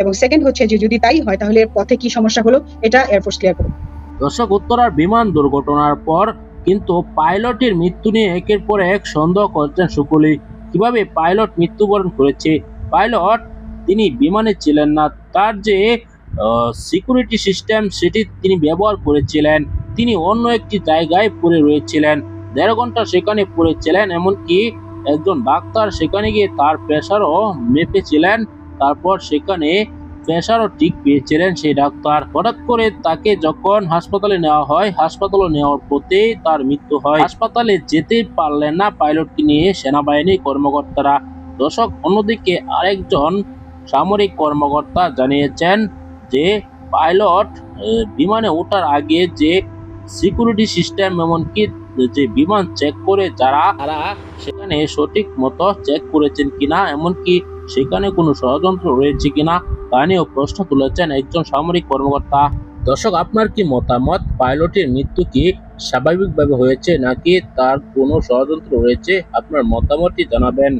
এবং সেকেন্ড হচ্ছে যে যদি তাই হয়, তাহলে পথে কি সমস্যা হলো? এটা এয়ারফোর্স ক্লিয়ার করুন। দর্শক, উত্তরার বিমান দুর্ঘটনার পর কিন্তু পাইলটের মৃত্যু নিয়ে একের পর এক সন্দেহ করছেন সকলেই কীভাবে পাইলট মৃত্যুবরণ করেছে? পাইলট, তিনি বিমানে ছিলেন না, তার যে সিকিউরিটি সিস্টেম সেটি তিনি ব্যবহার করেছিলেন। তিনি অন্য একটি জায়গায় পড়ে রয়েছিলেন। দেড় ঘণ্টা সেখানে পড়েছিলেন, এমনকি একজন ডাক্তার সেখানে গিয়ে তার প্রেশারও মেপেছিলেন। তারপর সেখানে প্রেশারও ঠিক পেয়েছিলেন সেই ডাক্তার। হঠাৎ করে তাকে যখন হাসপাতালে নেওয়া হয়, হাসপাতালে নেওয়ার পথেই তার মৃত্যু হয়। হাসপাতালে যেতে পারলেন না পাইলটকে নিয়ে সেনাবাহিনী কর্মকর্তারা। দর্শক, অন্যদিকে আরেকজন সামরিক কর্মকর্তা জানিয়েছেন যে, পাইলট বিমানে ওঠার আগে যে সিকিউরিটি সিস্টেম এমনকি যে বিমান চেক করে যারা, তারা সেখানে সঠিক মতো চেক করেছেন কিনা, এমনকি সেখানে কোনো ষড়যন্ত্র রয়েছে কিনা তা নিয়েও প্রশ্ন তুলেছেন একজন সামরিক কর্মকর্তা। দর্শক, আপনার কি মতামত? পাইলটের মৃত্যু কি স্বাভাবিকভাবে হয়েছে নাকি তার কোনো ষড়যন্ত্র রয়েছে? আপনার মতামতটি জানাবেন।